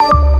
Bye.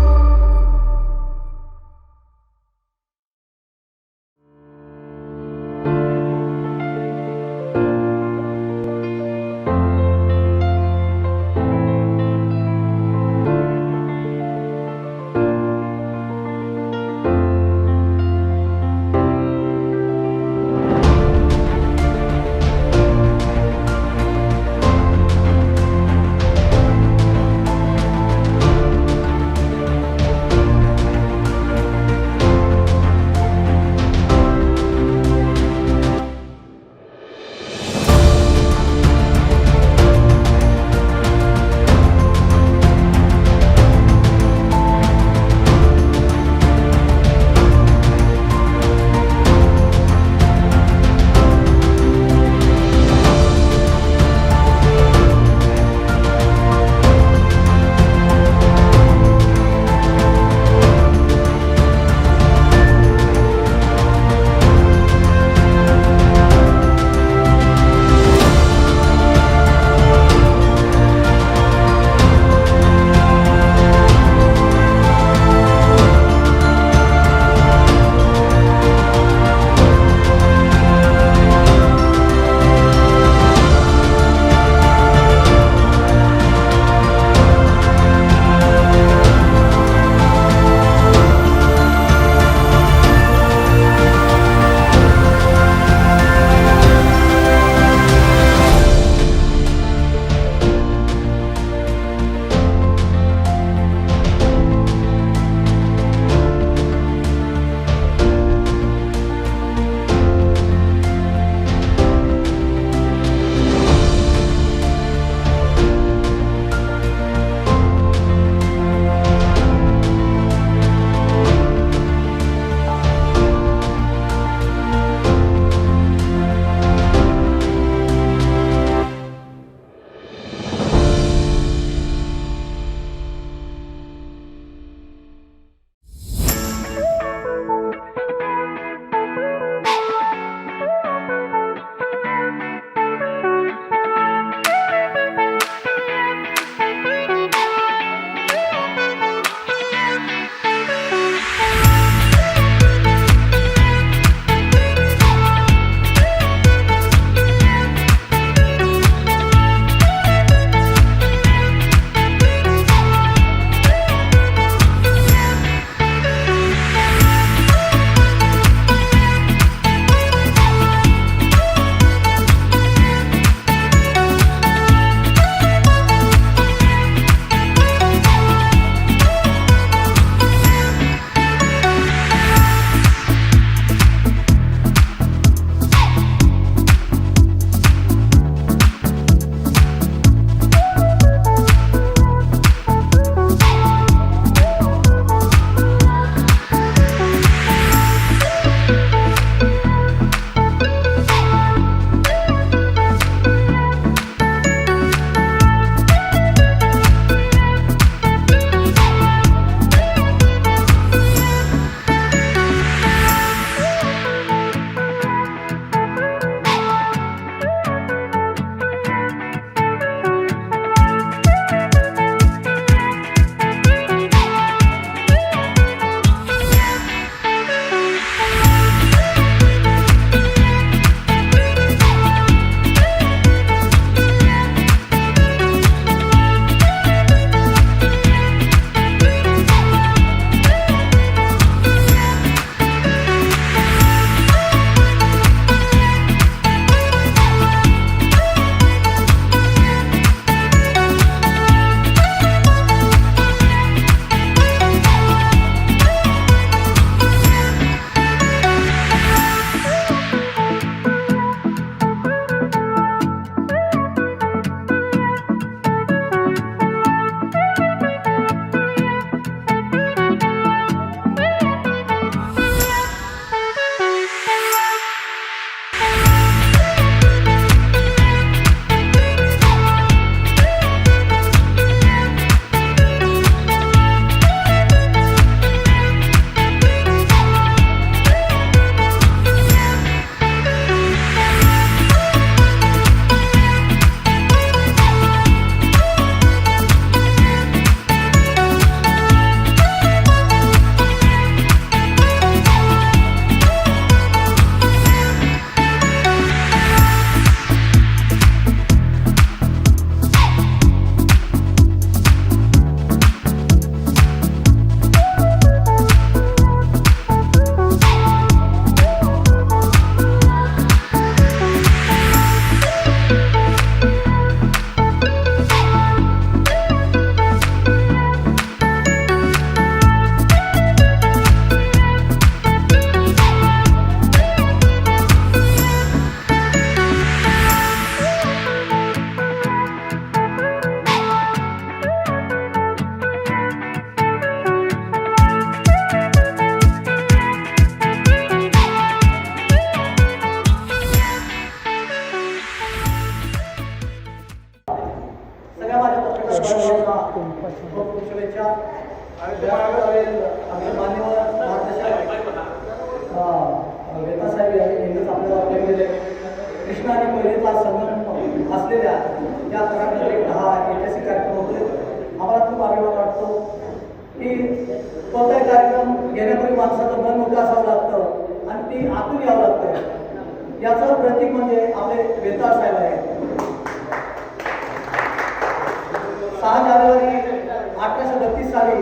अठराशे बत्तीस साली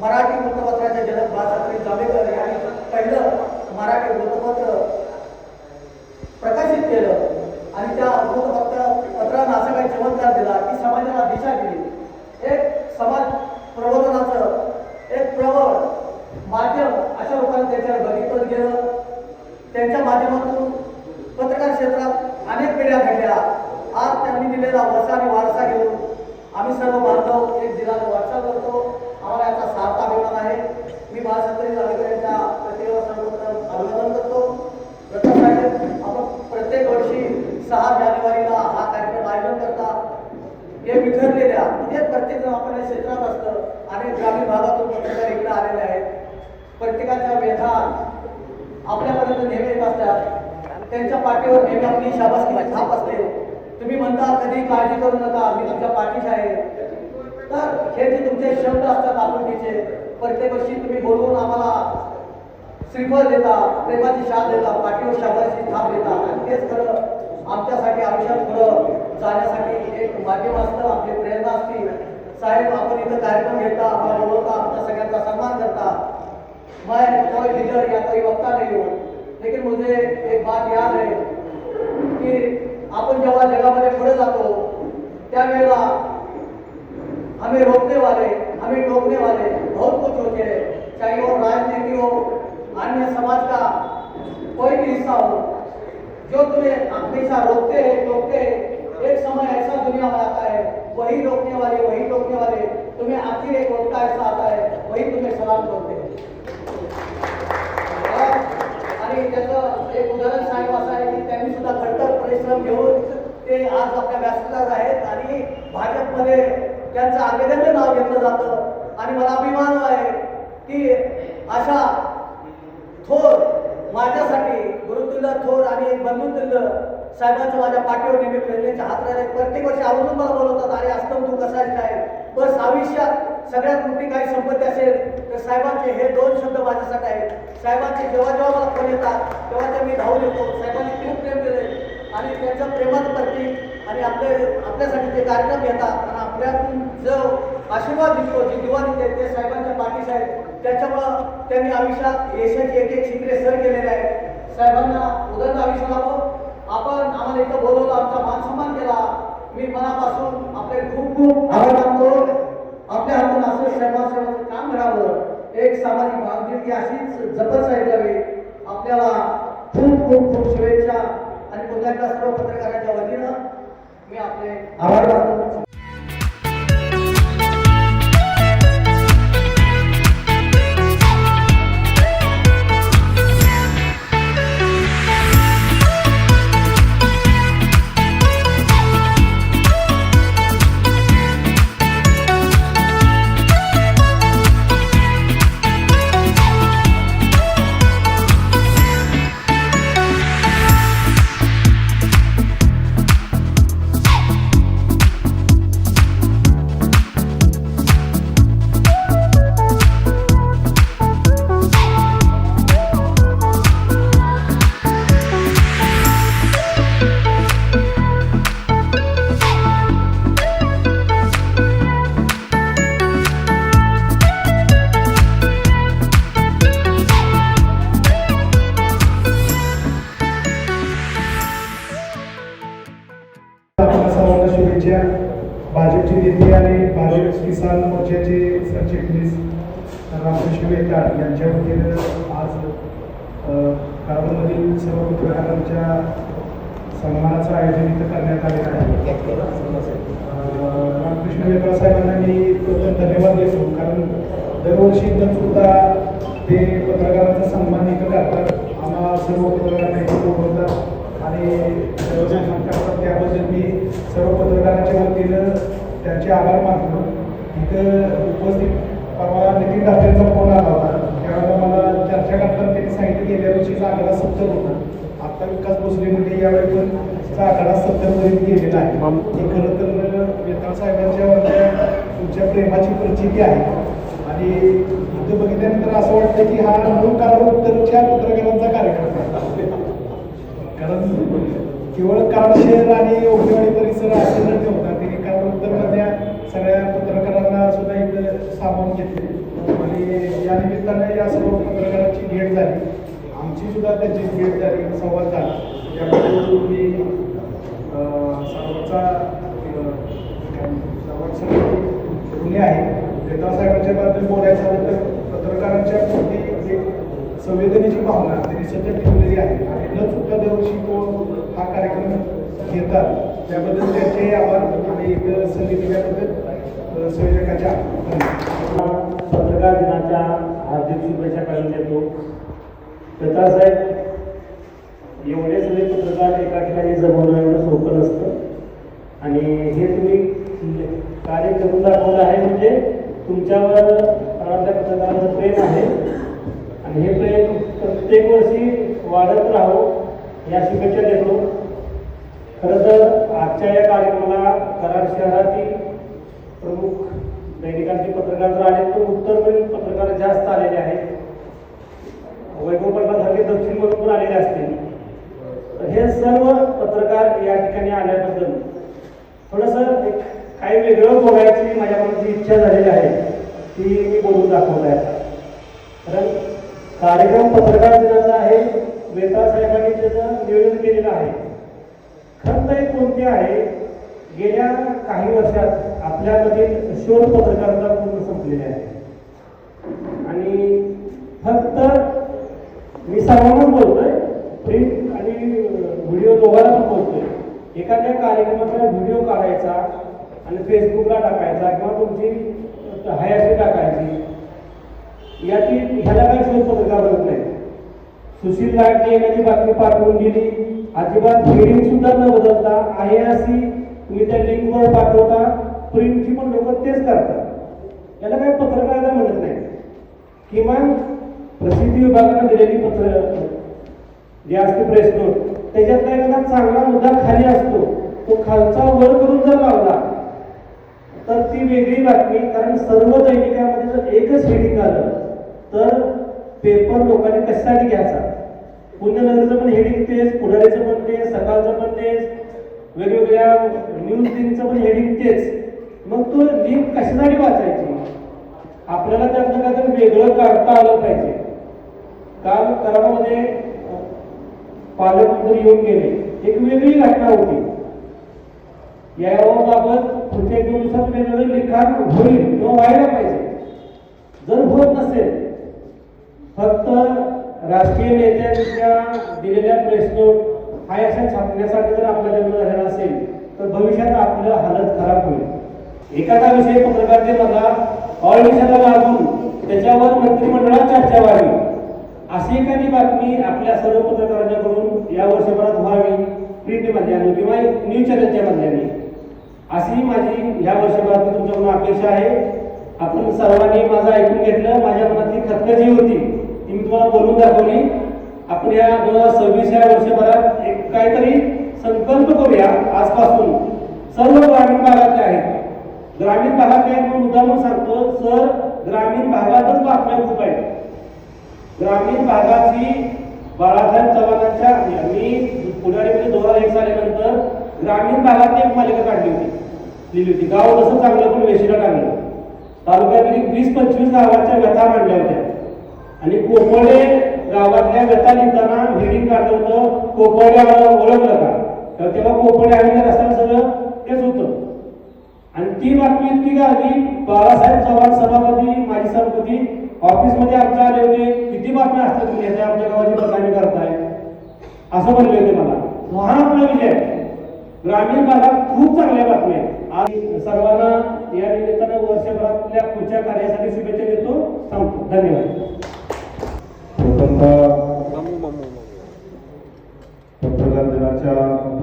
मराठी वृत्तपत्राचे जनक बाळासाहेब जांभेकर यांनी पहिलं मराठी वृत्तपत्र प्रकाशित केलं आणि त्या वृत्तपत्र पत्रांना असा काही चमत्कार दिला की समाजाला दिशा दिली. एक समाज प्रबोधनाचं एक प्रबळ माध्यम अशा लोकांनी त्याच्यावर बघितलं गेलं त्यांच्या माध्यमातून पत्रकार क्षेत्रात अनेक पिढ्या घडल्या. आज त्यांनी दिलेला वसा आणि वारसा घेऊन आम्ही सर्व बांधव एक दिलाने वाटचाल करतो. आम्हाला याचा सार्थ अभिमान आहे. मी बाळासाहेब अधिकाऱ्यांच्या यांच्या सर्वप्रथम अभिवादन करतो. प्रथम साहेब आपण प्रत्येक वर्षी सहा जानेवारीला हा कार्यक्रम आयोजन करता हे विखरलेल्या म्हणजे प्रत्येक जण आपण या क्षेत्रात असतं. आणि ग्रामीण भागातून पत्रकार इकडे आलेले आहेत. प्रत्येकाच्या व्यथा आपल्यापर्यंत नेहमी येत असतात. त्यांच्या पाठीवर नेहमी आपली शाबासकी छाप असते. तुम्ही म्हणता कधी काळजी करू नका मी तुमच्या पाठीशी आहे. तर हे जे तुमचे शब्द असतात आपुलकीचे प्रत्येक वर्षी तुम्ही बोलवून आम्हाला श्रीफळ देता प्रेमाची शाद देता पाठीवर शब्दाची थाप देता. आणि तेच खरं आमच्यासाठी आयुष्यात पुढं जाण्यासाठी एक माध्यम असतं आपली प्रेरणा असते. साहेब आपण इथं कार्यक्रम घेता आम्हाला बोलवता आमच्या सगळ्यांचा सन्मान करता. मैं कोई लीडर या कोई वक्ता नहीं हूँ. हो. लेकिन मुझे एक बात याद है की आपण जेव्हा जगामध्ये पुढे जातो, त्यावेळेला हमें रोकने वाले हमें टोकने वाले बहुत कुछ होते हैं, चाहे वो राजनीति हो, अन्य समाज का कोई भी हिस्सा हो, जो तुम्हें हमेशा रोकते हैं, टोकते हैं, एक समय ऐसा दुनिया में आता है, वही रोकने वाले वही टोकने वाले तुम्हें आखिर एक वक्त ऐसा आता है, वही तुम्हें सलाम करते आणि त्याचं एक उदाहरण साहेब असं आहे की त्यांनी सुद्धा खडतर परिश्रम घेऊन ते आज आपल्या व्यासपीठात आहेत आणि भाजपमध्ये त्यांचं अभिनंदन नाव घेतलं जातं. आणि मला अभिमान आहे की अशा थोर माझ्यासाठी गुरुतुल्य थोर आणि बंधुतुल्य साहेबांचं माझ्या पाठीवर नेहमी प्रेरणेच्या हात राहिले प्रत्येक वर्षी आवर्जून मला बोलवतात अरे असतं तू कसा आहेस? काय बस आयुष्यात सगळ्यात मोठी काही संपत्ती असेल तर साहेबांचे हे दोन शब्द माझ्यासाठी आहेत. साहेबांचे जेव्हा जेव्हा मला फोन येतात तेव्हा ते मी धावून येतो. साहेबांनी खूप प्रेम दिले आणि त्यांचं प्रेमाचं प्रतीक आणि आपले आपल्यासाठी ते कार्यक्रम घेतात. आणि आपल्यातून जो आशीर्वाद दिसतो जी दिवा ते ते साहेबांच्या पाठीस आहेत. त्याच्यामुळं त्यांनी आयुष्यात यशाची एक एक शिंगरे सर केलेले आहेत साहेबांना उदंड आयुष्य लाभो. आपण आम्हाला इथं बोलवलं आमचा मान सन्मान केला. मी मनापासून आपले खूप खूप आभार मानतो. आपल्या हातून असं समाजसेवाचं काम घडावं. एक सामाजिक बांधिलकी अशीच जपत राहावी आपल्याला खूप खूप खूप शुभेच्छा. आणि पुन्हा एकदा सर्व पत्रकारांच्या वतीनं मी आपले आभार मानतो. नेते आणि भाजप किसान मोर्चाचे सरचिटणीस रामकृष्ण वेताळ यांच्या वतीनं आज कारवारमधील सर्व पत्रकारांच्या सन्मानाचं आयोजन इथं करण्यात आलेलं आहे. रामकृष्ण वेताळ साहेबांना मी धन्यवाद देतो कारण दरवर्षी इथं सुद्धा ते पत्रकारांचा सन्मान इथं करतात. आम्हा सर्व पत्रकारांना इथं बोलतात आणि करतात त्याबद्दल मी सर्व पत्रकारांच्या वतीनं त्यांचे आभार मानतो. तिथं उपस्थित परवा नितीन दातेंचा फोन आला होता. त्यावेळेला मला चर्चा करताना त्यांनी सांगितलं गेल्या वर्षीचा आकडा सत्तर होता. आता विकास भोसले म्हणजे यावेळी पण आकडा सत्तरपर्यंत गेलेला आहे. हे खरं तर वेताळ साहेबांच्या म्हणजे तुमच्या प्रेमाची प्रचिती आहे. आणि युद्ध बघितल्यानंतर असं वाटतं की हा मूळ कारणोत्तरच्या पत्रकारांचा कार्यक्रम कारण केवळ कारण शहर आणि ओकेवाडी परिसर असे न ठेवता सगळ्या पत्रकारांना सुद्धा इथं सामावून घेतले. आणि या निमित्ताने या सर्व पत्रकारांची भेट झाली. आमची सुद्धा त्यांची भेट झाली संवाद झाला. त्याबद्दल मी सर्वांचा अं, ऋणी आहे. नेतासाहेबांच्या बाबतीत बोलायचं झालं तर पत्रकारांच्या प्रती एक संवेदनेची भावना त्यांनी सतत ठेवलेली आहे. आणि न चुकता दरवर्षी कोण हा कार्यक्रम घेतात त्याबद्दल त्यांचे आभार. आणि इथं संधी दिल्याबद्दल संयोजकाच्या पत्रकार दिनाच्या हार्दिक शुभेच्छा करून देतो. प्रताप साहेब एवढे सगळे पत्रकार एका ठिकाणी जमवणं एवढं सोपं नसतं आणि हे तुम्ही कार्य करून दाखवलं आहे म्हणजे तुमच्यावर आपल्या पत्रकारांचं प्रेम आहे आणि हे प्रेम प्रत्येक वर्षी वाढत राहावं या शुभेच्छा देतो खरं तर आजच्या या कार्यक्रमाला कराड शहरातील प्रमुख दैनिकांचे पत्रकार तर आले पण उत्तरकडील पत्रकार जास्त आलेले आहेत वैभव पाटलासारखे दक्षिणमधून पण आलेले असतील तर हे सर्व पत्रकार या ठिकाणी आल्याबद्दल थोडंसं एक काही वेगळं बोलायची माझ्या मनाची इच्छा झालेली आहे ती मी बोलून दाखवत आहे कारण कार्यक्रम पत्रकार दिनाचा आहे वेता साहेबांनी त्याचं नियोजन केलेलं आहे खंत एक कोणती आहे गेल्या काही वर्षात आपल्यामधील शोध असलेले आहे आणि फक्त मी सर्वांनाच बोलतोय प्रिंट आणि व्हिडिओ दोघांना पण बोलतोय. एखाद्या कार्यक्रमाचा व्हिडिओ काढायचा आणि फेसबुकला टाकायचा किंवा तुमची हयाशी टाकायची याची ह्याला काही शोध पत्रकार बघत नाही. सुशील लाटने एखादी बातमी पाठवून दिली अजिबात हेडिंग सुद्धा न बदलता आहे अशी तुम्ही त्या लिंकवर पाठवता प्रिंटची पण लोक तेच करतात. याला काय पत्रकारिता म्हणत नाही. किमान प्रसिद्धी विभागानं दिलेली पत्र जे असते प्रेस नोट त्याच्यातला एखादा चांगला मुद्दा खाली असतो तो खालचा वर करून जर लावला तर ती वेगळी बातमी कारण सर्व दैनिकामध्ये जर एकच हेडिंग आलं तर पेपर लोकांनी कशासाठी घ्यायचा? पुण्यनगरचं पण हेडिंग तेच पुढारीचं पण तेच सकाळचं पण तेच वेगवेगळ्या न्यूज दिनचं पण हेडिंग तेच. मग तो लिंक कशासाठी वाचायची? आपल्याला त्यातनं काहीतरी वेगळं काढता आलं पाहिजे. काल करामध्ये पालकमंत्री येऊन गेले. एक वेगळी घटना होती. याबाबत पुढच्या एक दोन दिवसात वेगवेगळं लिखाण होईल किंवा व्हायला पाहिजे. जर होत नसेल फक्त राजकीय नेत्यांच्या दिलेल्या प्रेस नोट हा अशा छापण्यासाठी जर आपल्याला जन्म झालेला असेल तर भविष्यात आपलं हालत खराब होईल. एखादा विषय पत्रकार मला ऑल विषयाला लागून त्याच्यावर मंत्रिमंडळात चर्चा व्हावी. अशी एखादी बातमी आपल्या सर्व पत्रकारांच्याकडून या वर्षभरात व्हावी प्रिंट माध्यमाने किंवा न्यूज चॅनलच्या माध्यमाने अशी माझी ह्या वर्षभरात तुमच्याकडून अपेक्षा आहे. आपण सर्वांनी माझं ऐकून घेतलं माझ्या मनातली खतखत जी होती ती मी तुम्हाला बोलून दाखवली. आपण या दोन हजार सव्वीस या वर्षभरात एक काहीतरी संकल्प करूया आजपासून. सर्व ग्रामीण भागातले आहेत. ग्रामीण भागातले आहेत म्हणून मुद्दामून सांगतो. सर ग्रामीण भागातच बातम्या खूप आहेत. ग्रामीण भागाची बाळासाहेब चव्हाणांच्या मी पुढारीमध्ये दोन हजार एक साल्यानंतर ग्रामीण भागात एक मालिका काढली होती. लिहिली होती. गाव कसं चांगलं पण वेशीला टाकलं तालुक्यातील वीस पंचवीस गावाच्या व्यथा मांडल्या होत्या. आणि कोपळे गावातल्या व्यथा लिहिताना हेडिंग काढलं होतं कोपळे ओळखलं का? तर तेव्हा कोपळे आणि रस्त्याला सगळं तेच होतं. आणि ती बातमी इतकी आली बाळासाहेब चव्हाण सभापती माजी सभापती ऑफिसमध्ये आमच्या आले होते किती बातम्या असतात तुम्ही याच्या आमच्या गावाची बदनामी करताय? असं म्हणले होते मला. महान आपला विजय. ग्रामीण भागात खूप चांगल्या बातम्या आहेत. आणि सर्वांना या निमित्तानं वर्षभरातल्या पुढच्या कार्यासाठी शुभेच्छा देतो. सांगतो धन्यवाद. प्रथमतः पत्रकार दिनाच्या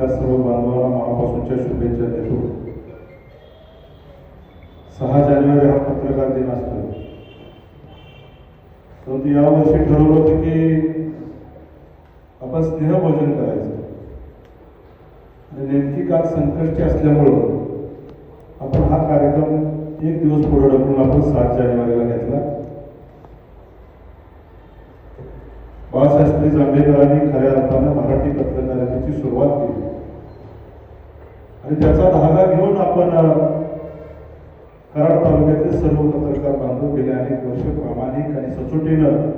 सर्व बांधवांना मनापासूनच्या शुभेच्छा देतो सहा जानेवारी हा पत्रकार दिन असतो परंतु यावर्षी ठरवलं होतं की आपण स्नेहभोजन करायचं. आणि नेमकी काल संकष्टी असल्यामुळं आपण हा कार्यक्रम एक दिवस पुढे ढकलून आपण सात जानेवारीला घेतला. बाळशास्त्री जांभेकरांनी खऱ्या अर्थानं मराठी पत्रकारितेची सुरुवात केली. आणि त्याचा धागा घेऊन आपण कराड तालुक्यातील सर्व पत्रकार बांधव गेले अनेक वर्ष प्रामाणिक आणि सचोटीनं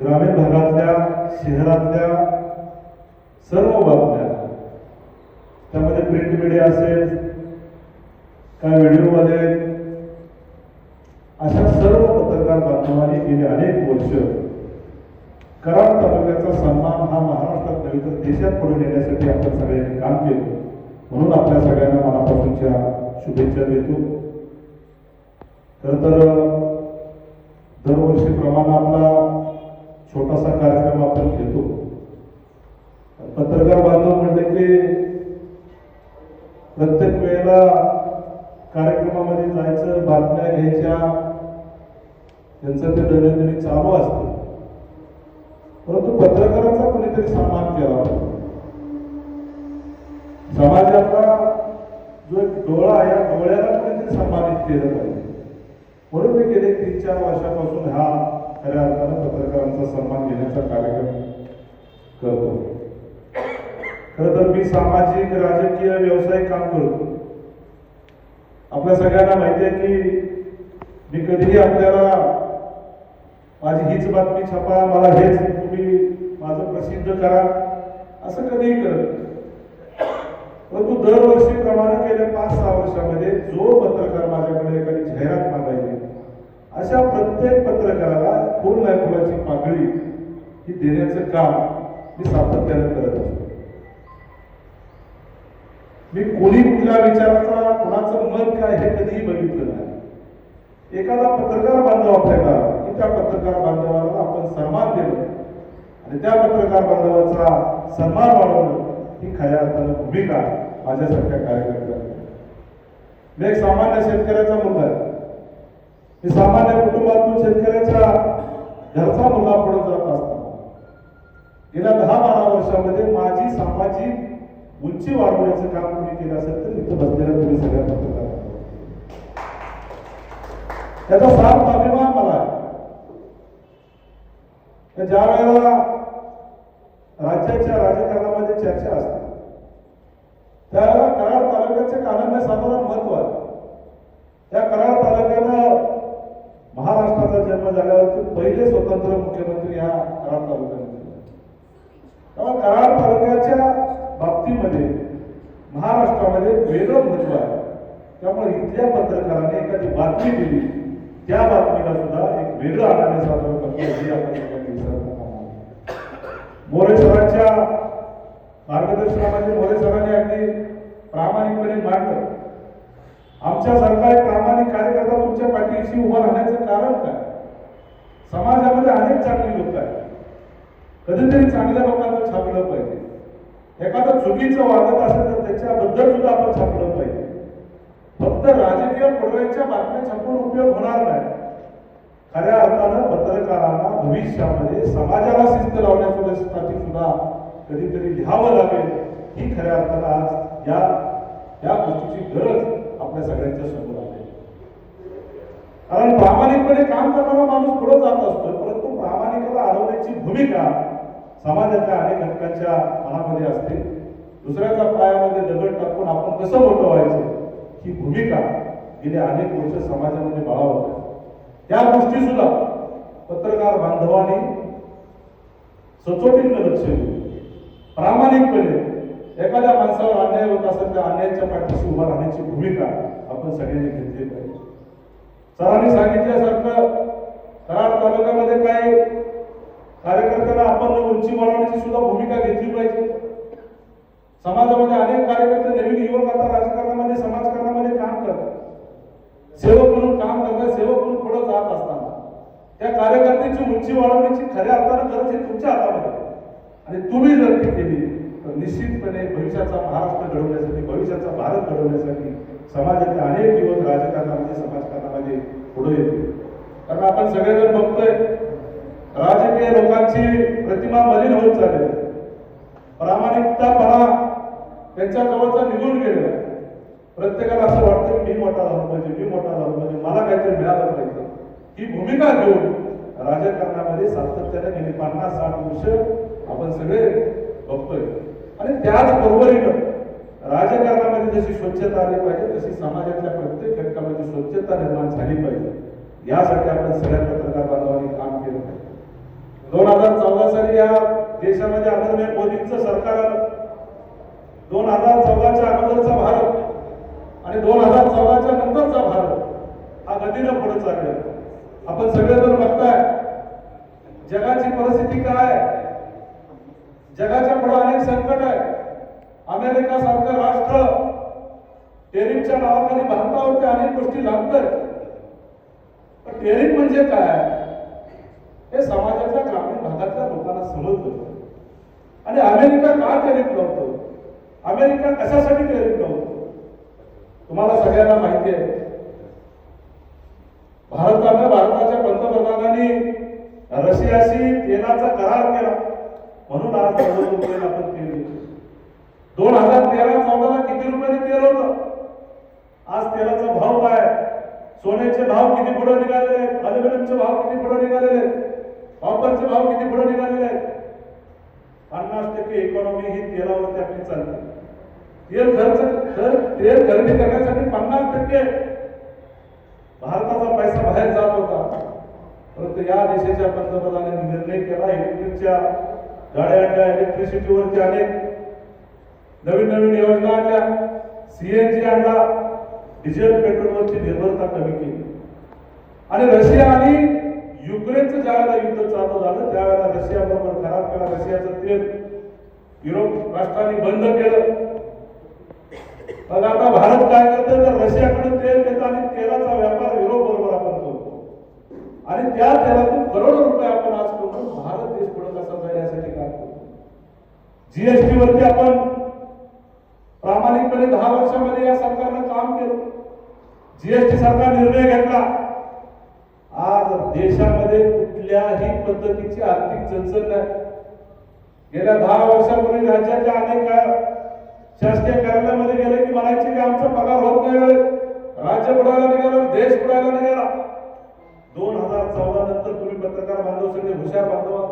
ग्रामीण भागातल्या शहरातल्या सर्व बातम्या त्यामध्ये प्रिंट मीडिया असेल काय व्हिडिओमध्ये अशा सर्व पत्रकार बांधवांनी गेले अनेक वर्ष कराड तालुक्याचा सन्मान हा महाराष्ट्रात नव्हे तर देशात पुढे नेण्यासाठी आपण सगळ्यांनी काम केलं. म्हणून आपल्या सगळ्यांना मनापासूनच्या शुभेच्छा देतो. खरं तर दरवर्षीप्रमाणे आपला छोटासा कार्यक्रम आपण घेतो. पत्रकार बांधव म्हणले की प्रत्येक वेळेला कार्यक्रमामध्ये जायचं बातम्या घ्यायच्या त्यांचं ते दैनंदिनी चालू असतं. परंतु पत्रकाराचा कोणीतरी सन्मान केला समाजातला समाजाचा जो एक डोळा आहे या डोळ्याला कोणीतरी सन्मानित केलं पाहिजे. म्हणून मी गेले तीन चार वर्षापासून हा खऱ्या अर्थानं पत्रकारांचा सन्मान घेण्याचा कार्यक्रम करतो. खरं तर मी सामाजिक राजकीय व्यावसायिक काम करतो. आपल्या सगळ्यांना माहिती आहे की मी कधीही आपल्याला माझी हीच बातमी छापा मला हेच तुम्ही माझं प्रसिद्ध करा असं कधीही करत परंतु परंतु दरवर्षीप्रमाणे गेल्या पाच सहा वर्षामध्ये जो पत्रकार माझ्याकडे एखादी जाहिरात मागायची अशा प्रत्येक पत्रकाराला फुल नाही पाकळी ही देण्याचं काम मी सातत्याने करत असतो. मी कोणी कुठल्या विचाराचा कोणाचं मत काय हे कधीही बघितलं नाही. एखादा पत्रकार बांधव आपल्याला की त्या पत्रकार बांधवाला आपण सन्मान देणं. आणि त्या पत्रकार बांधवाचा सन्मान वाढवणं ही खऱ्या अर्थानं भूमिका माझ्यासारख्या कार्यकर्त्यांची मी एक सामान्य शेतकऱ्याचा मुलगा आहे. मी सामान्य कुटुंबातून शेतकऱ्याच्या घरचा मुलगा पडत जात असतो. गेल्या दहा बारा वर्षामध्ये माझी सामाजिक उंची वाढवण्याचं काम तुम्ही केलं असेल तर इथं बसलेल्या तुम्ही सगळ्या पत्रकार त्याचा सार्थ अभिमान मला आहे. ज्या वेळेला राज्याच्या राजकारणामध्ये चर्चा असते त्यावेळेला कराड तालुक्याचे कानांना साधारण महत्त्व आहे. त्या कराड तालुक्यानं महाराष्ट्राचा जन्म झाल्यावरती पहिले स्वतंत्र मुख्यमंत्री हा कराड तालुक्यामध्ये त्यामुळे कराड तालुक्याच्या बाबतीमध्ये महाराष्ट्रामध्ये वेगळं महत्त्व आहे. त्यामुळे इथल्या पत्रकाराने एखादी बातमी दिली त्या बातमीला सुद्धा एक वेगळं आनंद साजरा करतो मोरे सरांच्या मार्गदर्शनामध्ये मोरे सरांनी अगदी प्रामाणिकपणे मांडलं. आमच्यासारखा एक प्रामाणिक कार्यकर्ता तुमच्या पाठीशी उभा राहण्याचं कारण काय? समाजामध्ये अनेक चांगली लोक आहेत. कधीतरी चांगल्या लोकांना छापलं पाहिजे. एखादं चुकीचं वागत असेल तर त्याच्याबद्दल सुद्धा आपण छापलं पाहिजे. फक्त राजकीय पुरव्यांच्या बातम्या छापून उपयोग होणार नाही. खऱ्या अर्थानं पत्रकारांना भविष्यामध्ये समाजाला शिस्त लावण्यासाठी सुद्धा कधीतरी लिहावं लागेल. ही खऱ्या अर्थानं आज या या गोष्टीची गरज आपल्या सगळ्यांच्या समोर कारण प्रामाणिकपणे काम करणारा माणूस पुढे जात असतो परंतु प्रामाणिकला अडवण्याची भूमिका समाजाच्या अनेक घटकांच्या मनामध्ये असते. दुसऱ्याच्या पायामध्ये दगड टाकून आपण कसं मोठं व्हायचं ही भूमिका गेले अनेक वर्ष समाजामध्ये बाळावत आहे. या गोष्टी सुद्धा पत्रकार बांधवांनी सचोटीनं लक्ष प्रामाणिकपणे एखाद्या माणसावर अन्याय होत असेल त्या अन्यायाच्या पाठीशी उभा राहण्याची भूमिका आपण सगळ्यांनी घेतली पाहिजे. सरांनी सांगितल्यासारखं कराड तालुक्यामध्ये काय कार्यकर्त्यांना आपण उंची वाढवण्याची सुद्धा भूमिका घेतली पाहिजे. समाजामध्ये अनेक कार्यकर्ते नवीन युवक आता राजकारणामध्ये समाजकारणामध्ये काम करतात. सेवक म्हणून काम करतात सेवक म्हणून पुढे जात असताना त्या कार्यकर्त्यांची उंची वाढवण्याची खऱ्या अर्थानं गरज ही तुमच्या हातामध्ये. आणि तुम्ही जर ती केली तर निश्चितपणे भविष्याचा महाराष्ट्र घडवण्यासाठी भविष्याचा भारत घडवण्यासाठी समाजातले अनेक युवक राजकारणामध्ये समाज पुढे येते. कारण आपण सगळेजण बघतोय राजकीय लोकांची प्रतिमा मलिन होत चालली आहे. प्रामाणिकतापणा त्यांच्या जवळचा निघून गेलेला प्रत्येकाला असं वाटतं की मी मोठा झालो पाहिजे मी मोठा झालो पाहिजे मला काहीतरी मिळालं पाहिजे. ही भूमिका घेऊन राजकारणामध्ये सातत्याने गेली. पन्नास साठ वर्ष आपण सगळे बघतोय. आणि त्याच बरोबरीनं राजकारणामध्ये जशी स्वच्छता आली पाहिजे तशी समाजाच्या घटकामध्ये स्वच्छता निर्माण झाली पाहिजे. यासाठी आपण सगळ्या पत्रकार बांधवांनी काम केलं पाहिजे. दोन हजार चौदा साली या देशामध्ये आदरणीय मोदींचं सरकार आलं. दोन हजार चौदाच्या अगोदरचा भारत आणि दोन हजार चौदाच्या नंतरचा भारत हा गतीनं पुढे चाललेला आपण सगळेजण बघताय जगाची परिस्थिती काय आहे? जगाच्या पुढे अनेक संकट आहे. अमेरिका सारखं राष्ट्र टेरिंगच्या नावाखाली भारतावरती अनेक गोष्टी लादतात पण टेरिफ म्हणजे काय? हे समाजातल्या ग्रामीण भागातल्या लोकांना समजलं आणि अमेरिका का टेरिंग लावतो? अमेरिका कशासाठी टेरिंग लावतो? तुम्हाला सगळ्यांना माहिती आहे. भारतानं भारताच्या पंतप्रधानांनी रशियाशी तेलाचा करार केला. म्हणून आज आपण तेल दोन हजार तेरा चौदाला किती रुपयाने तेल होतं आज तेलाचा भाव काय आहे? सोन्याचे भाव किती पुढे निघालेले आहेत अल्युमिनियमचे भाव किती पुढे निघालेले आहेत? भाव किती पुढे निघालेले आहेत? पन्नास टक्के इकॉनॉमी ही तेलावरती आपली चालते. तेल खर्च तर तेल खरेदी करण्यासाठी पन्नास टक्के भारताचा पैसा बाहेर जात होता. परंतु या देशाच्या पंतप्रधानांनी निर्णय केला. इलेक्ट्रिकच्या गाड्या आणल्या इलेक्ट्रिसिटीवरती अनेक नवीन नवीन योजना आणल्या. सीएनजी आणला. डिझेल पेट्रोलवरची निर्भरता कमी केली. आणि रशिया आणि युक्रेनचं ज्यावेळेला युद्ध चालू झालं त्यावेळेला रशिया बरोबर खराब केला. रशियाचं तेल युरोप राष्ट्रांनी बंद केलं. मग आता भारत काय करतो? तर रशियाकडे तेल घेतो आणि तेलाचा व्यापार युरोप बरोबर आपण करतो आणि त्या तेलातून करोडो रुपये आपण आज करून भारत देश पुढे कसा जाईल यासाठी काय करतो जीएसटी वरती आपण प्रामाणिकपणे दहा वर्षामध्ये या सरकारनं काम केलं जीएसटी सारखा निर्णय घेतला आज देशामध्ये कुठल्याही पद्धतीची आर्थिक चणचण नाही गेल्या दहा वर्षापूर्वी राज्याच्या अनेक शासकीय कार्यालयामध्ये गेले की म्हणायचे की आमचा पगार होत नाही. राज्य बुडायला निघाला देश बुडायला निघाला. दोन हजार चौदा नंतर तुम्ही पत्रकार बांधव सगळे हुशार बांधव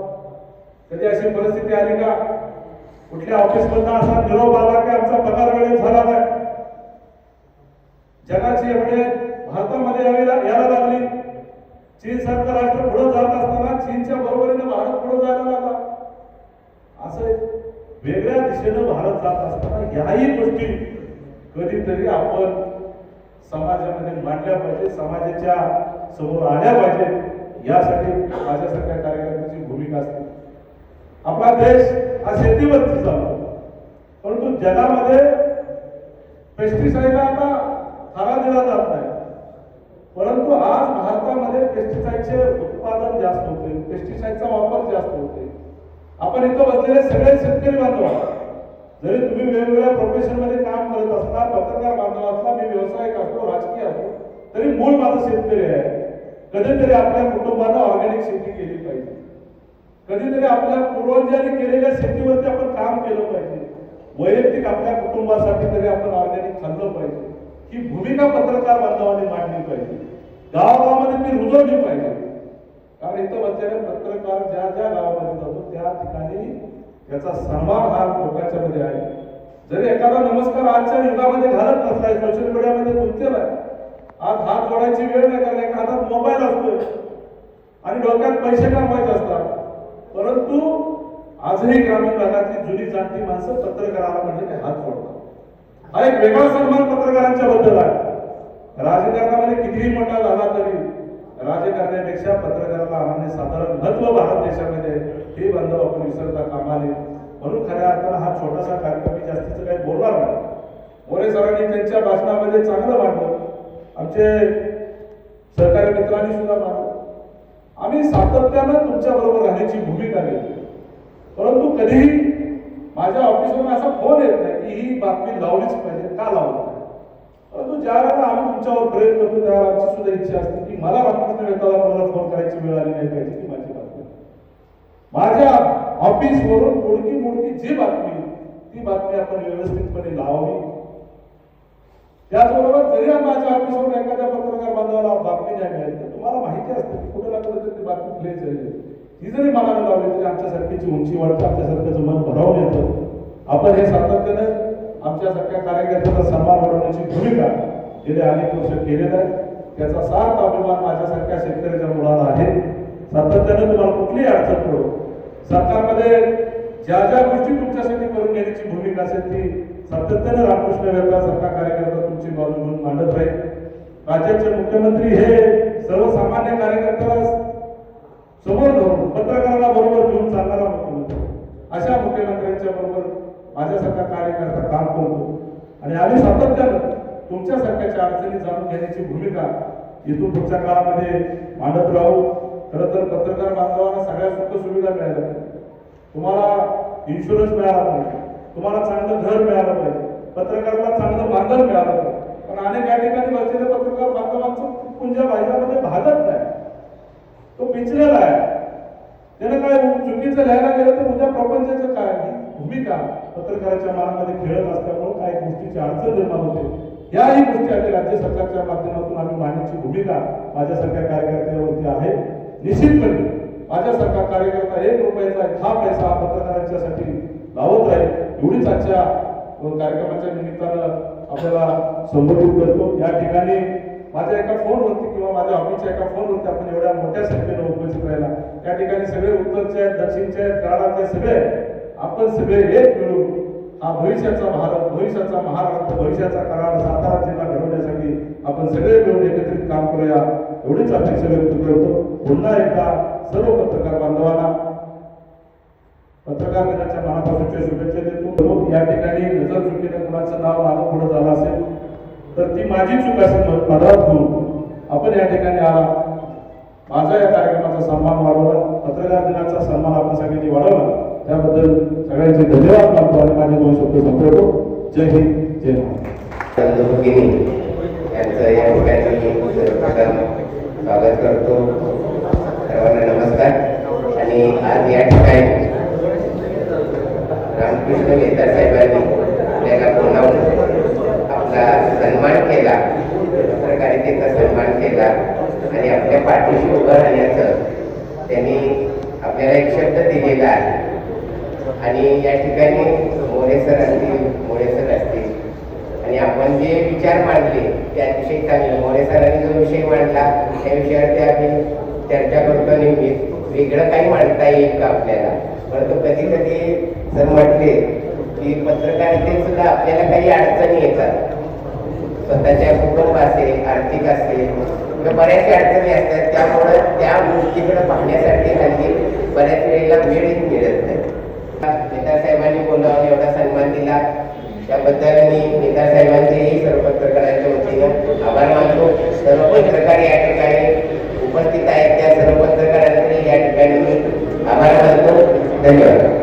कधी अशी परिस्थिती आली का? कुठल्या ऑफिस मधनं असा निरोप आला की आमचा पगार वेळेत झाला नाही? जगाची एवढे भारतामध्ये यायला लागली. चीन सारखं राष्ट्र पुढे जात असताना चीनच्या बरोबरीने भारत पुढे जायला लागला. असं वेगळ्या दिशेनं भारत जात असताना याही गोष्टी कधीतरी आपण समाजामध्ये मांडल्या पाहिजे समाजाच्या समोर आल्या पाहिजे यासाठी माझ्यासारख्या कार्यकर्त्याची भूमिका असते. आपला देश हा शेतीवरती चालतो. परंतु जगामध्ये पेस्टिसाईडला आता थारा दिला जात नाही. परंतु आज भारतामध्ये पेस्टिसाईडचे उत्पादन जास्त होते. पेस्टिसाईडचा वापर जास्त होतो. आपण इथं बसलेले सगळे शेतकरी बांधव जरी तुम्ही वेगवेगळ्या प्रोफेशनमध्ये काम करत असता पत्रकार बांधव असला मी व्यावसायिक असतो राजकीय असतो तरी मूळ माझा शेतकरी आहे. कधीतरी आपल्या कुटुंबानं ऑर्गॅनिक शेती केली पाहिजे. कधीतरी आपल्या पूर्वजांनी केलेल्या शेतीवरती आपण काम केलं पाहिजे. वैयक्तिक आपल्या कुटुंबासाठी तरी आपण ऑर्गॅनिक खाल्लं पाहिजे. ही भूमिका पत्रकार बांधवांनी मांडली पाहिजे. गावागावामध्ये ती रुजवली पाहिजे. कारण इथं बसलेले पत्रकार ज्या ज्या गावामध्ये ठिकाणी त्याचा सन्मान हा लोकांच्या मध्ये आहे. जरी एखादा नमस्कार आजच्या युगामध्ये घालत नसलाय सोशल मीडियामध्ये गुंतलेला आहे. आज हात जोडायची वेळ नाही कारण एका हातात मोबाईल असतो. आणि डोक्यात पैसे कमवायचे असतात. परंतु आजही ग्रामीण भागातली जुनी जाणती माणसं पत्रकाराला म्हणजे ते हात जोडतात. हा एक वेगळा सन्मान पत्रकारांच्या बद्दल आहे. राजकारणामध्ये कितीही मोठा झाला तरी राजकारण्यापेक्षा पत्रकाराला अनन्य साधारण महत्त्व भारत देशामध्ये आहे. हे बांधव आपण विसरता कामा नये म्हणून खऱ्या अर्थानं हा छोटासा कार्यक्रम मी जास्तीचं काही बोलणार नाही. मोरे सरांनी त्यांच्या भाषणामध्ये चांगलं मांडलं. आमचे सहकारी मित्रांनी सुद्धा मांडलं. आम्ही सातत्यानं तुमच्या बरोबर राहण्याची भूमिका घेतली. परंतु कधीही माझ्या ऑफिसवरून असा फोन येत नाही की ही बातमी लावलीच पाहिजे का लावली नाही? परंतु ज्या वेळेला आम्ही तुमच्यावर प्रयत्न करतो त्यावेळेला आमची सुद्धा इच्छा असते की मला रामकृष्ण व्यक्ताला मला फोन करायची वेळ आली नाही पाहिजे की माझ्या ऑफिसवरून मुडकी मोडकी जी बातमी ती बातमी आपण व्यवस्थितपणे लावावी. त्याचबरोबर जरी माझ्या ऑफिसवरून एखाद्या पत्रकार बांधवाला बातमी नाही मिळाली तर तुम्हाला माहिती असते की कुठे लागलं तर ती बातमी प्ले झालेली आहे. ती जरी मनाने लावली तरी आमच्यासारखीची उंची वाढते आमच्यासारखं मन भरावून येतं. आपण हे सातत्याने आमच्यासारख्या कार्यकर्त्याचा सन्मान वाढवण्याची भूमिका गेले अनेक वर्ष केलेलं आहे. त्याचा सार्थ अभिमान माझ्यासारख्या शेतकऱ्याच्या मुलाला आहे. सातत्यानं तुम्हाला कुठलीही अडचण पडो सरकारमध्ये ज्या ज्या गोष्टी तुमच्यासाठी करून घेण्याची भूमिका असेल ती सातत्यानं रामकृष्ण वेगळा सारखा कार्यकर्ता तुमची बाजू म्हणून मांडत राहील. राज्याचे मुख्यमंत्री हे सर्वसामान्य कार्यकर्त्याला समोर धरून पत्रकाराला बरोबर घेऊन चालणारा मुख्यमंत्री. अशा मुख्यमंत्र्यांच्या बरोबर माझ्यासारखा कार्यकर्ता काम करतो आणि आम्ही सातत्यानं तुमच्यासारख्याच्या अडचणी जाणून घेण्याची भूमिका इथून पुढच्या काळामध्ये मांडत राहू. खरं तर पत्रकार बांधवांना सगळ्या सुख सुविधा मिळाल्या. पाहिजे. तुम्हाला इन्शुरन्स मिळाला पाहिजे. तुम्हाला चांगलं घर मिळालं पाहिजे. पत्रकाराला चांगलं मानधन मिळालं पाहिजे. पण अनेक या ठिकाणी बसलेले पत्रकार बांधवांचं पुंजा भाजपामध्ये भागत नाही. तो पिचलेला आहे. त्यानं काय चुकीचं लिहायला गेलं तर उद्या प्रपंचाचं काय? भूमिका पत्रकाराच्या मनामध्ये खेळत असल्यामुळे काही गोष्टीची अडचण निर्माण होते. याही गोष्टी आम्ही राज्य सरकारच्या माध्यमातून आम्ही मांडण्याची भूमिका माझ्यासारख्या कार्यकर्त्यावरती आहे. निश्चितपणे माझ्यासारखा कार्यकर्ता एक रुपयाचा हा पैसा पत्रकारांच्यासाठी लावत आहे एवढीच आजच्या कार्यक्रमाच्या निमित्तानं आपल्याला संबोधित करतो. या ठिकाणी माझ्या एका फोनवरती किंवा माझ्या ऑफिसच्या एका फोनवरती आपण एवढ्या मोठ्या संख्येनं उपस्थित राहिला. त्या ठिकाणी सगळे उत्तरचे आहेत दक्षिणचे आहेत कराडाचे सगळे आपण सगळे एक मिळून हा भविष्याचा भारत भविष्याचा महाराष्ट्र भविष्याचा करार सातारा जिल्हा घडवण्यासाठी आपण सगळे मिळून एकत्रित काम करूया. एवढीच अपेक्षा व्यक्त करतो पुन्हा एकदा सर्व पत्रकार बांधवांना पत्रकार दिनाच्या मनापासूनच्या शुभेच्छा देतो. हो, या ठिकाणी नजर चुकीने कुणाचं नाव मागं पुढे झालं असेल तर ती माझी चूक असेल पदरात घेऊन. आपण या ठिकाणी आला. माझा या कार्यक्रमाचा सन्मान वाढवला. पत्रकार दिनाचा सन्मान आपण सगळ्यांनी वाढवला. त्याबद्दल सगळ्यांचे धन्यवाद. मानतो आणि माझे दोन शब्द संपवतो. जय हिंद जय महाराष्ट्र यांचं या ठिकाणी सर्वप्रथम स्वागत करतो. सर्वांना नमस्कार. आणि आज या ठिकाणी रामकृष्ण मेहता साहेबांनी आपल्याला बोलावून आपला सन्मान केला. पत्रकारितेचा सन्मान केला. आणि आपल्या पाठीशी उभं राहण्याचं त्यांनी आपल्याला एक शब्द दिलेला आहे. आणि या ठिकाणी मोरे सर असतील मोरे सर असतील आणि आपण जे विचार मांडले ते अतिशय चांगले. मोरे सरांनी जो विषय मांडला त्या विषयावरती आम्ही चर्चा करतो नेहमी. वेगळं काही मांडता येईल का आपल्याला? परंतु कधी कधी सर म्हटले की पत्रकारितेत सुद्धा आपल्याला काही अडचणी येतात. स्वतःच्या कुटुंब असेल आर्थिक असेल किंवा बऱ्याचशा अडचणी असतात. त्यामुळं त्या गोष्टीकडे पाहण्यासाठी हल्ली बऱ्याच वेळेला वेळही मिळत नाही. मेहता साहेबांनी बोलावून एवढा सन्मान दिला. त्याबद्दल मी मेहता साहेबांचेही सर्व पत्रकारांच्या वतीनं आभार मानतो. सर्व पत्रकार या ठिकाणी उपस्थित आहेत. त्या सर्व पत्रकारांचे या ठिकाणी मी आभार मानतो. धन्यवाद.